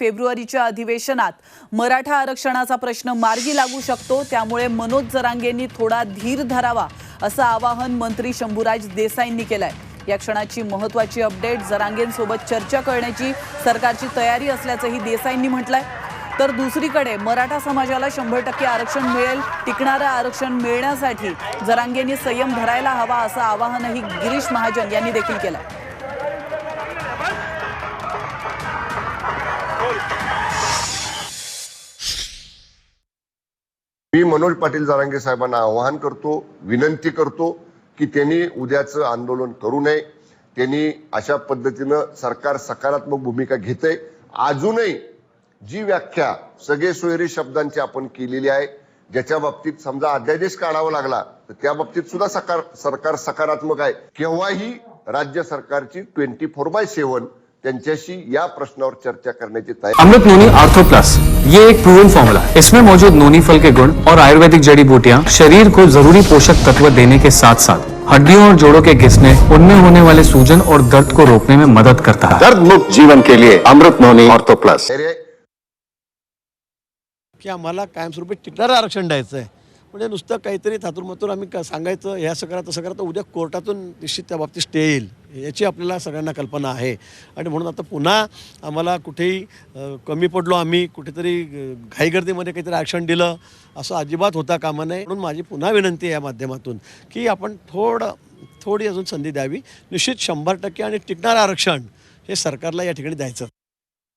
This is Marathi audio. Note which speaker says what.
Speaker 1: फेब्रुवारीच्या अधिवेशनात मराठा आरक्षणाचा प्रश्न मार्गी लागू शकतो त्यामुळे मनोज जरांगेंनी थोडा धीर धरावा असं आवाहन मंत्री शंभूराज देसाईंनी केलंय. या क्षणाची महत्वाची अपडेट जरांगेंसोबत चर्चा करण्याची सरकारची तयारी असल्याचंही देसाईंनी म्हटलंय. तर दुसरीकडे मराठा समाजाला शंभर टक्के आरक्षण मिळेल टिकणारं आरक्षण मिळण्यासाठी जरांगेंनी संयम धरायला हवा असं आवाहनही गिरीश महाजन यांनी देखील केलं
Speaker 2: मी मनोज पाटील जारांगे साहेबांना आवाहन करतो विनंती करतो की त्यांनी उद्याचं आंदोलन करू नये. त्यांनी अशा पद्धतीनं सरकार सकारात्मक भूमिका घेते अजूनही जी व्याख्या सगळे सोयरी शब्दांची आपण केलेली आहे ज्याच्या बाबतीत समजा अध्यादेश काढावा लागला तर त्या बाबतीत सुद्धा सकार सरकार सकारात्मक आहे. केव्हाही राज्य सरकारची ट्वेंटी फोर बाय सेव्हन त्यांच्याशी या प्रश्नावर चर्चा करण्याची तयारी
Speaker 3: अमृत नोनी आर्थो प्लस ये एक प्रूवन फॉर्मूला इसमें मौजूद नोनी फल के गुण और आयुर्वेदिक जड़ी बूटियाँ शरीर को जरूरी पोषक तत्व देने के साथ साथ हड्डियों और जोड़ों के घिसने उनमें होने वाले सूजन और दर्द को रोकने में मदद करता है।
Speaker 4: दर्द मुक्त जीवन के लिए अमृत नोनी ऑर्थो प्लस
Speaker 2: तयारी आहे
Speaker 5: की आम्हाला कायमस्वरूपी टिकणारं आरक्षण द्यायचं आहे म्हणजे नुसतं काहीतरी थातूरमातूर आम्ही का सांगायचं ह्या सगळं करा तसं करा तर उद्या कोर्टातून निश्चित त्या बाबतीत स्टे येईल. याची आपल्याला सगळ्यांना कल्पना आहे. आणि म्हणून आता पुन्हा आम्हाला कुठेही कमी पडलो आम्ही कुठेतरी घाईगर्दीमध्ये काहीतरी आरक्षण दिलं असं अजिबात होता कामा नये. म्हणून माझी पुन्हा विनंती आहे या माध्यमातून की आपण थोडं थोडी अजून संधी द्यावी. निश्चित शंभर टक्के आणि टिकणारं आरक्षण हे सरकारला या ठिकाणी द्यायचं.